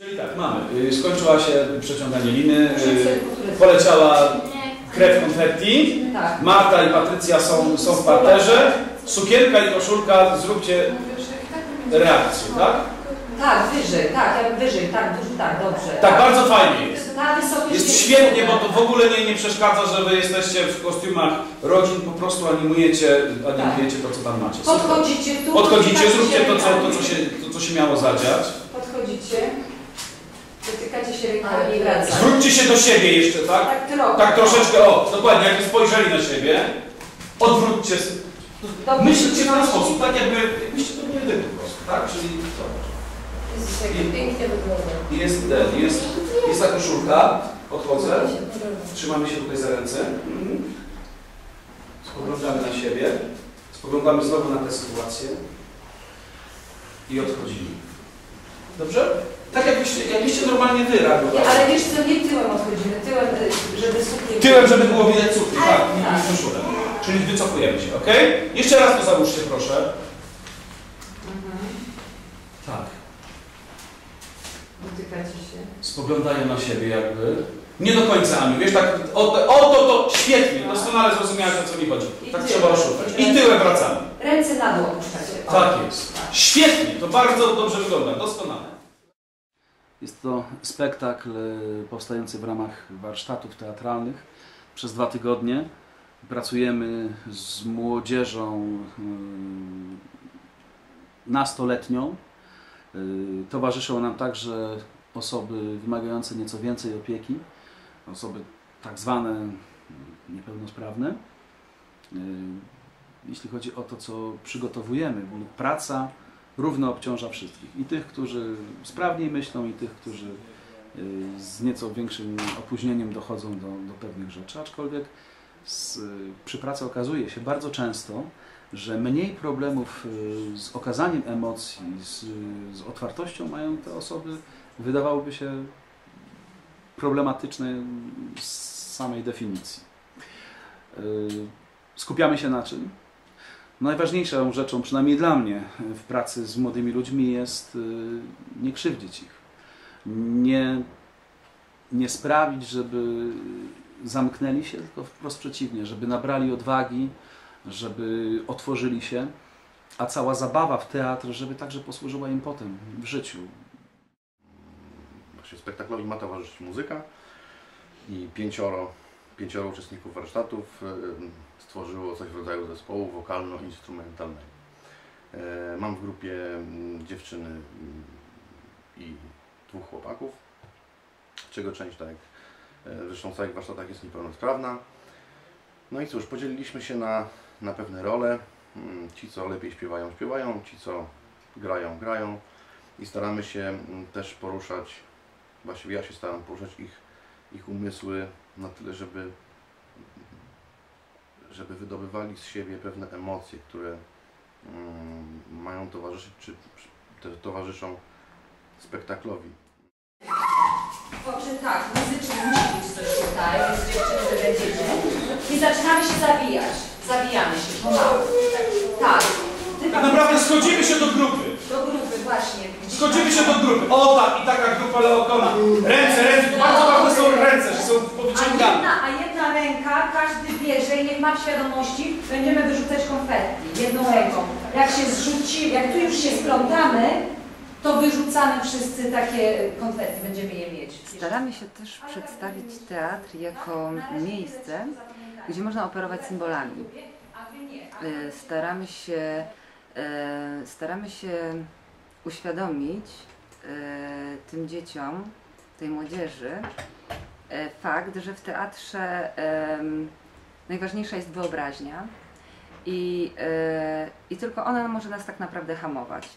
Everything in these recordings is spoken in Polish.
Czyli tak, mamy. Y, Skończyła się przeciąganie liny, y, poleciała krew konfetti. Tak. Marta i Patrycja są, są w parterze. Sukienka i koszulka, zróbcie reakcję, tak? Tak, wyżej, tak, wyżej, tak, dużo, tak, dobrze. Tak, bardzo fajnie jest. Jest świetnie, bo to w ogóle nie, nie przeszkadza, że wy jesteście w kostiumach rodzin, po prostu animujecie, animujecie to, co tam macie. Podchodzicie tu. Podchodzicie, dotykacie zróbcie to, co, rękami. to, co, się, to, co się miało zadziać. Podchodzicie. Dotykacie się rękami i wracacie. Zwróćcie się do siebie jeszcze, tak? Tak trochę. Tak troszeczkę, o, dokładnie, jakby spojrzeli na siebie. Odwróćcie. s- Dobrze. Myślcie w ten sposób, tak jakby, jakbyście to byli wy po prostu, tak? Czyli Jezus, jak pięknie wygląda. jest ten, jest, jest ta koszulka, odchodzę, trzymamy się tutaj za ręce. Mhm. Spoglądamy na siebie, spoglądamy znowu na tę sytuację i odchodzimy. Dobrze? Tak jakbyście, jakbyście normalnie wy Nie, reagowali. ale wiesz co, nie tyłem odchodzimy, tyłem, y, żeby suknię... Tyłem, żeby było widać cukry, tak, Tak. i koszulę. Czyli wycofujemy się, ok? Jeszcze raz to załóżcie, proszę. Mhm. Tak. Dotykacie się. Spoglądają na siebie jakby. Nie do końca, Aniu, wiesz, tak, o, o to, to, świetnie, doskonale zrozumiałeś, o co mi chodzi. I Tak trzeba oszukać. I tyłem wracamy. Ręce na dół opuszczacie. Tak jest. Świetnie, to bardzo dobrze wygląda, doskonale. Jest to spektakl e, powstający w ramach warsztatów teatralnych. Przez dwa tygodnie pracujemy z młodzieżą mm, nastoletnią. Y, Towarzyszą nam także osoby wymagające nieco więcej opieki, osoby tak zwane niepełnosprawne. Y, Jeśli chodzi o to, co przygotowujemy, praca równo obciąża wszystkich. I tych, którzy sprawniej myślą, i tych, którzy y, z nieco większym opóźnieniem dochodzą do, do pewnych rzeczy. Aczkolwiek z, przy pracy okazuje się bardzo często, że mniej problemów y, z okazaniem emocji, z, z otwartością mają te osoby, wydawałoby się, problematyczne z samej definicji. Y, Skupiamy się na czym? Najważniejszą rzeczą, przynajmniej dla mnie, w pracy z młodymi ludźmi jest y, nie krzywdzić ich. Nie, nie sprawić, żeby zamknęli się, tylko wprost przeciwnie, żeby nabrali odwagi, żeby otworzyli się, a cała zabawa w teatr, żeby także posłużyła im potem w życiu. Właśnie spektaklowi ma towarzyszyć muzyka i pięcioro, pięcioro uczestników warsztatów em, stworzyło coś w rodzaju zespołu wokalno-instrumentalnego. E, Mam w grupie mm, dziewczyny mm, i dwóch chłopaków, czego część, tak e, zresztą w całych warsztatach jest niepełnosprawna. No i cóż, podzieliliśmy się na, na pewne role. Mm, Ci, co lepiej śpiewają, śpiewają, ci, co grają, grają i staramy się też poruszać właściwie ja się staram poruszać ich, ich umysły na tyle, żeby, żeby wydobywali z siebie pewne emocje, które mm, mają towarzyszyć, czy te, towarzyszą spektaklowi. Dobrze, tak, muzycznie musi być coś tutaj, więc dziewczyny będziecie. I zaczynamy się zawijać. Zawijamy się pomału. Tak. Ty Tak naprawdę schodzimy się do grupy. Do grupy, właśnie. Schodzimy się do grupy. O tak, i taka grupa Leokona. Ręce, ręce, bardzo ważne są są A powyciągane. jedna, a jedna ręka, każdy bierze i niech ma w świadomości, będziemy wyrzucać konfetti jedną ręką. Jak się zrzuci, jak tu już się splątamy, to wyrzucamy wszyscy takie konfetti, będziemy je mieć. Staramy się też przedstawić teatr jako miejsce, gdzie można operować symbolami. E, Staramy się, e, staramy się uświadomić e, tym dzieciom, tej młodzieży, fakt, że w teatrze najważniejsza jest wyobraźnia i, e, i tylko ona może nas tak naprawdę hamować.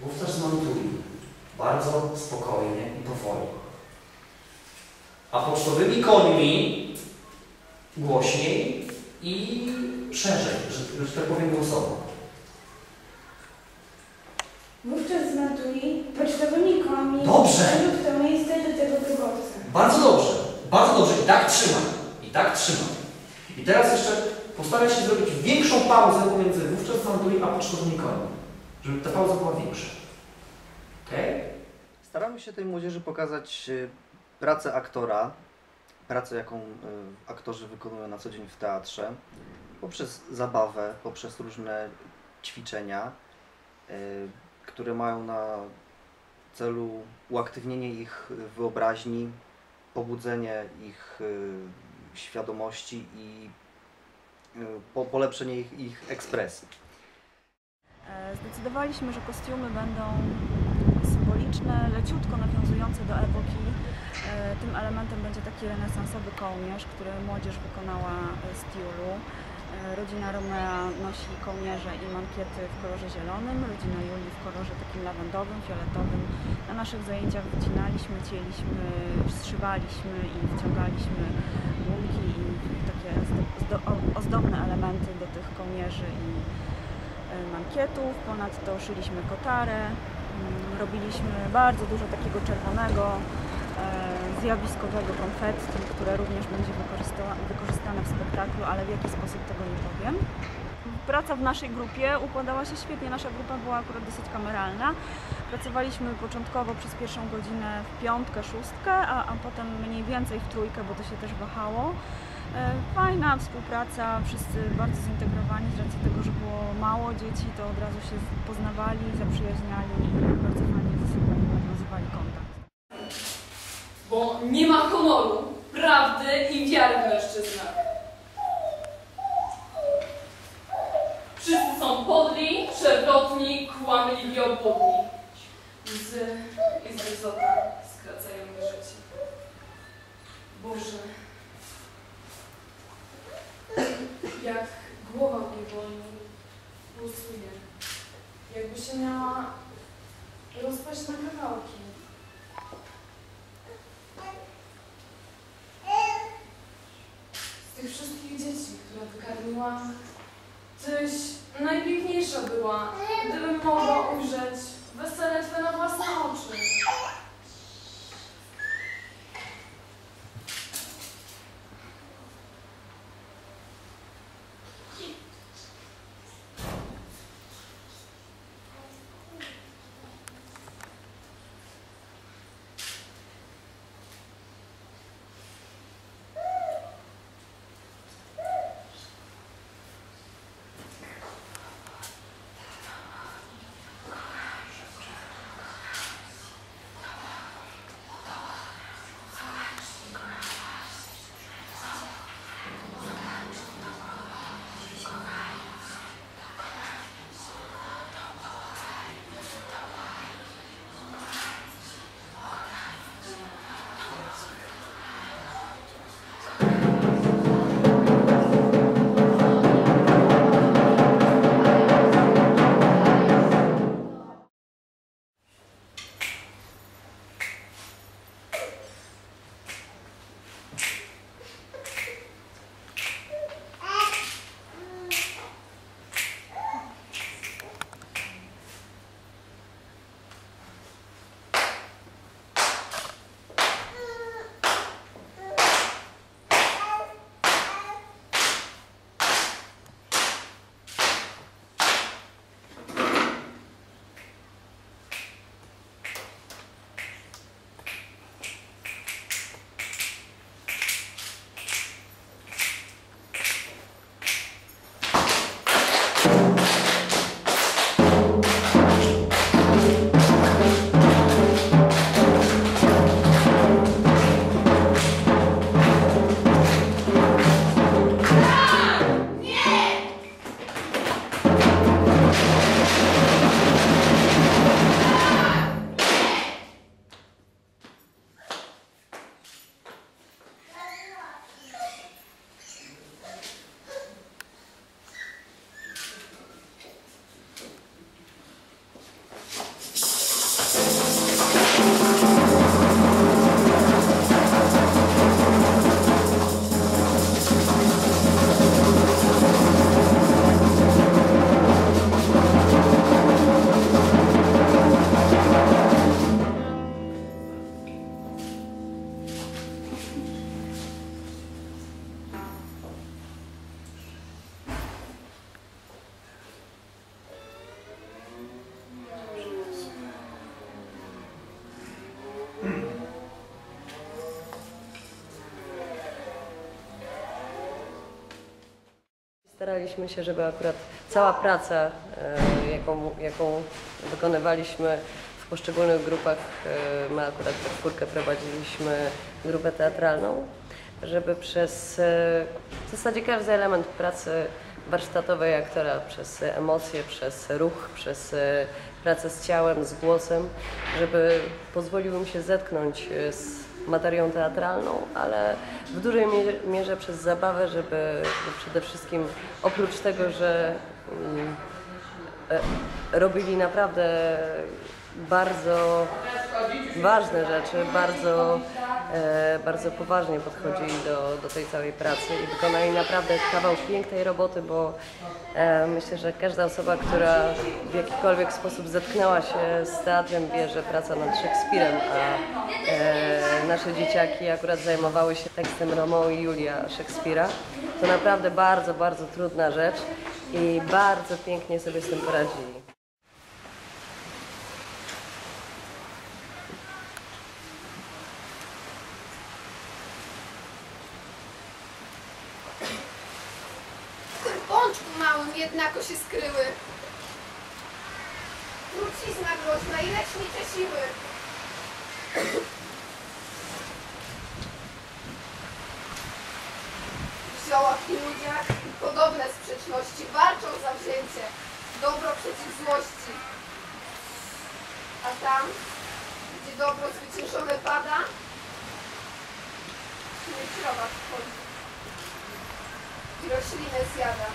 Wówczas zmontuli bardzo spokojnie i powoli. A pocztowymi końmi głośniej i szerzej, że, że tak powiem głosowo. Wówczas zmatuli pocztowymi kołami Dobrze. lub to miejsce do tego wyborcy. Bardzo dobrze, bardzo dobrze. I tak trzymam. I tak trzymam. I teraz jeszcze postaraj się zrobić większą pauzę pomiędzy wówczas zmatuli a pocztowymi końmi. Żeby ta pauza była większa. Okej? Staramy się tej młodzieży pokazać e, pracę aktora, pracę jaką e, aktorzy wykonują na co dzień w teatrze, poprzez zabawę, poprzez różne ćwiczenia, e, które mają na celu uaktywnienie ich wyobraźni, pobudzenie ich e, świadomości i po- polepszenie ich, ich ekspresji. E, Zdecydowaliśmy, że kostiumy będą symboliczne, leciutko nawiązujące do epoki. E, Tym elementem będzie taki renesansowy kołnierz, który młodzież wykonała e, z tiulu. Rodzina Romea nosi kołnierze i mankiety w kolorze zielonym, rodzina Julii w kolorze takim lawendowym, fioletowym. Na naszych zajęciach wycinaliśmy, cięliśmy, zszywaliśmy i wciągaliśmy łunki i takie zdo- zdo- ozdobne elementy do tych kołnierzy i e, mankietów, ponadto szyliśmy kotarę, mm, robiliśmy bardzo dużo takiego czerwonego, zjawiskowego konfetti, które również będzie wykorzysta- wykorzystane w spektaklu, ale w jaki sposób tego nie powiem. Praca w naszej grupie układała się świetnie. Nasza grupa była akurat dosyć kameralna. Pracowaliśmy początkowo przez pierwszą godzinę w piątkę, szóstkę, a, a potem mniej więcej w trójkę, bo to się też wahało. E, Fajna współpraca, wszyscy bardzo zintegrowani z racji tego, że było mało dzieci, to od razu się poznawali, zaprzyjaźniali i bardzo fajnie ze sobą nawiązywali kontakt. Bo nie ma honoru, prawdy i wiary w mężczyznach. Wszyscy są podli, przewrotni, kłamliwi, obłudni. Łzy i zryzota skracają mi życie. Boże. Jak głowa mnie boli, pulsuje. Jakby się miała rozpaść na kawałki. Tych wszystkich dzieci, które wykarmiłam, tyś najpiękniejsza była, gdybym mogła ujrzeć wesele Twe na własne oczy. Staraliśmy się, żeby akurat cała praca, e, jaką, jaką wykonywaliśmy w poszczególnych grupach, e, my akurat w czwórkę prowadziliśmy grupę teatralną, żeby przez e, w zasadzie każdy element pracy warsztatowej aktora, przez emocje, przez ruch, przez pracę z ciałem, z głosem, żeby pozwoliło mi się zetknąć z materią teatralną, ale w dużej mierze, przez zabawę, żeby przede wszystkim oprócz tego, że mm, e, robili naprawdę bardzo ważne rzeczy, bardzo, e, bardzo poważnie podchodzili do, do tej całej pracy i wykonali naprawdę kawał pięknej roboty, bo e, myślę, że każda osoba, która w jakikolwiek sposób zetknęła się z teatrem wie, że praca nad Szekspirem, a e, nasze dzieciaki akurat zajmowały się tekstem Romeo i Julia Szekspira, to naprawdę bardzo, bardzo trudna rzecz i bardzo pięknie sobie z tym poradzili. Tam, gdzie dobro zwyciężone pada, śmierć rowa wchodzi i roślinę zjada.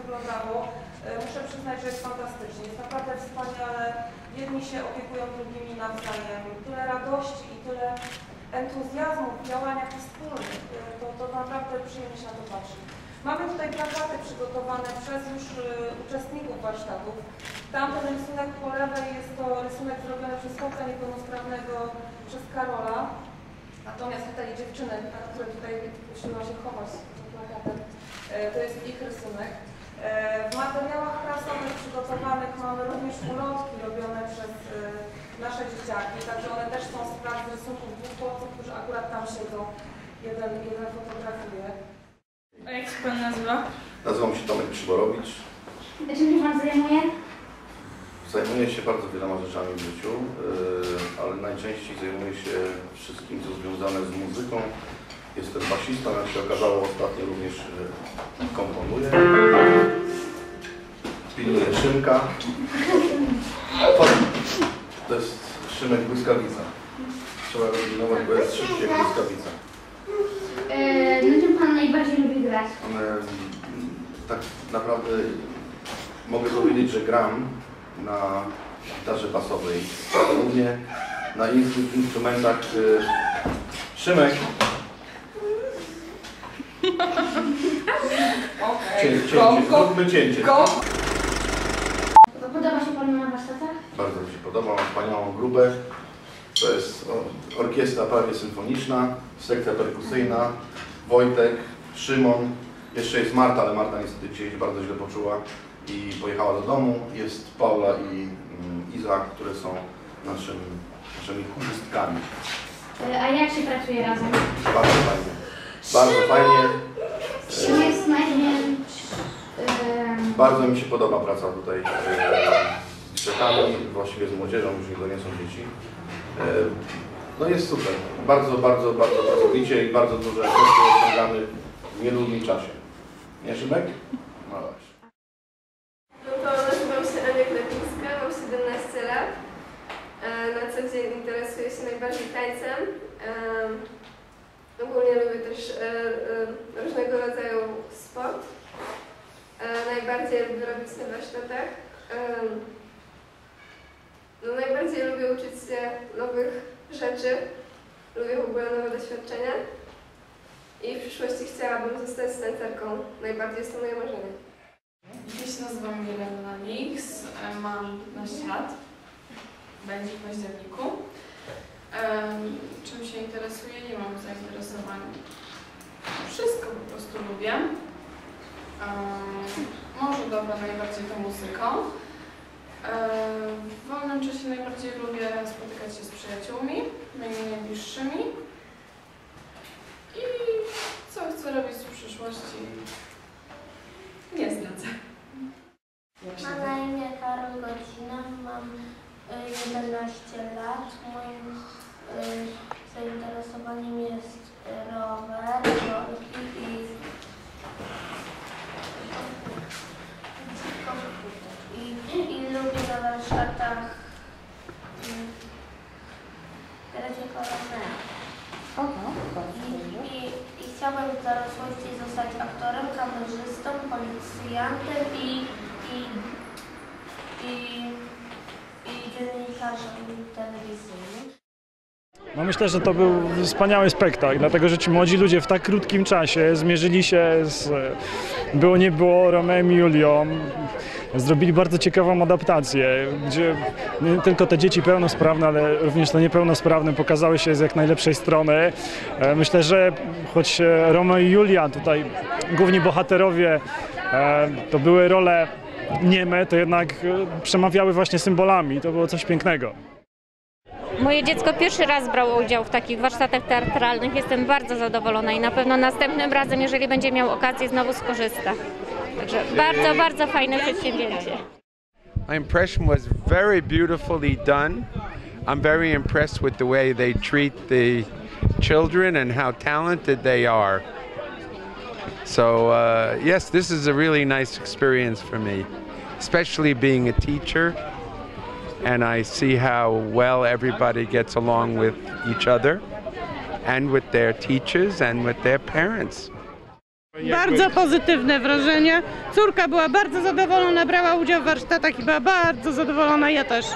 Wyglądało. E, Muszę przyznać, że jest fantastycznie. Jest naprawdę wspaniale. Jedni się opiekują drugimi nawzajem. Tyle radości i tyle entuzjazmu w działaniach wspólnych. E, To, to naprawdę przyjemnie się na to patrzy. Mamy tutaj plakaty przygotowane przez już e, uczestników warsztatów. Tamten rysunek po lewej jest to rysunek zrobiony przez chłopca niepełnosprawnego przez Karola. Natomiast tutaj dziewczyny, które tutaj usiłują się chować z plakatem, to jest ich rysunek. E, W materiałach prasowych przygotowanych mamy również ulotki robione przez e, nasze dzieciaki, także one też są z prac rysunków dwóch chłopców, którzy akurat tam siedzą. Jeden, jeden fotografuje. A jak się pan nazywa? Nazywam się Tomek Przyborowicz. A czym się pan zajmuje? Zajmuję się bardzo wieloma rzeczami w życiu, yy, ale najczęściej zajmuję się wszystkim, co związane z muzyką. Jestem basistą, jak się okazało ostatnio również yy, komponuję. Pilnuję Szymka. To jest Szymek Błyskawica. Trzeba go pilnować, bo jest szybki jak błyskawica. E, na czym pan najbardziej lubi grać? Em, Tak naprawdę mogę powiedzieć, że gram na gitarze basowej, głównie na instru- instrumentach Szymek. Cię, cięcie, zróbmy cięcie. Podoba się panu na warsztatach? Bardzo mi się podoba, mam wspaniałą grubę. To jest o- orkiestra prawie symfoniczna, sekcja perkusyjna, Wojtek, Szymon, jeszcze jest Marta, ale Marta niestety dzisiaj się bardzo źle poczuła i pojechała do domu. Jest Paula i mm, Iza, które są naszym, naszymi chórzystkami. E, a jak się pracuje razem? Bardzo fajnie. Bardzo fajnie. Bardzo mi się podoba praca tutaj e, z dzieciakami, właściwie z młodzieżą, już to nie są dzieci. E, No jest super. Bardzo, bardzo, bardzo pracowicie i bardzo duże efekty osiągamy w niedługim czasie. Nie, Szymek? No właśnie. No to nazywam się Ania Klepińska, mam 17 lat. E, Na co dzień interesuję się najbardziej tańcem. E, Ogólnie lubię też różnego rodzaju sport. E, Najbardziej lubię robić na warsztatach. E, No najbardziej lubię uczyć się nowych rzeczy. Lubię w ogóle nowe doświadczenia. I w przyszłości chciałabym zostać tancerką. Najbardziej jest to moje marzenie. Ja się nazywam Nix, e, mam 15 lat, będzie w październiku. Em, Czym się interesuję? Nie mam zainteresowań. Wszystko po prostu lubię. Może dobra, najbardziej to muzyką. Em, W wolnym czasie najbardziej lubię spotykać się z przyjaciółmi, moimi najbliższymi. I co chcę robić w przyszłości? Nie zdradzę. Mam na imię Karol Godzina, mam y, 11 lat. Moim y, zainteresowaniem jest y, rower, rolki i, i, i lubię na warsztatach y, grać jako Romeo. I, i, I chciałabym w dorosłości zostać aktorem, kamerzystą, policjantem i, i, i, i dziennikarzem telewizyjnym. No myślę, że to był wspaniały spektakl, dlatego że ci młodzi ludzie w tak krótkim czasie zmierzyli się z było nie było Romem i Julią. Zrobili bardzo ciekawą adaptację, gdzie nie tylko te dzieci pełnosprawne, ale również te niepełnosprawne pokazały się z jak najlepszej strony. E, Myślę, że choć e, Romeo i Julia, tutaj główni bohaterowie, e, to były role nieme, to jednak przemawiały właśnie symbolami. To było coś pięknego. Moje dziecko pierwszy raz brało udział w takich warsztatach teatralnych. Jestem bardzo zadowolona i na pewno następnym razem, jeżeli będzie miał okazję, znowu skorzysta. Także bardzo, bardzo fajne przedsięwzięcie. My impression was very beautifully done. I'm very impressed with the way they treat the children and how talented they are. So, uh, yes, this is a really nice experience for me, especially being a teacher. And I see how well everybody gets along with each other and with their teachers and with their parents. Bardzo pozytywne wrażenie. Córka była bardzo zadowolona, brała udział w warsztatach i była bardzo zadowolona, ja też.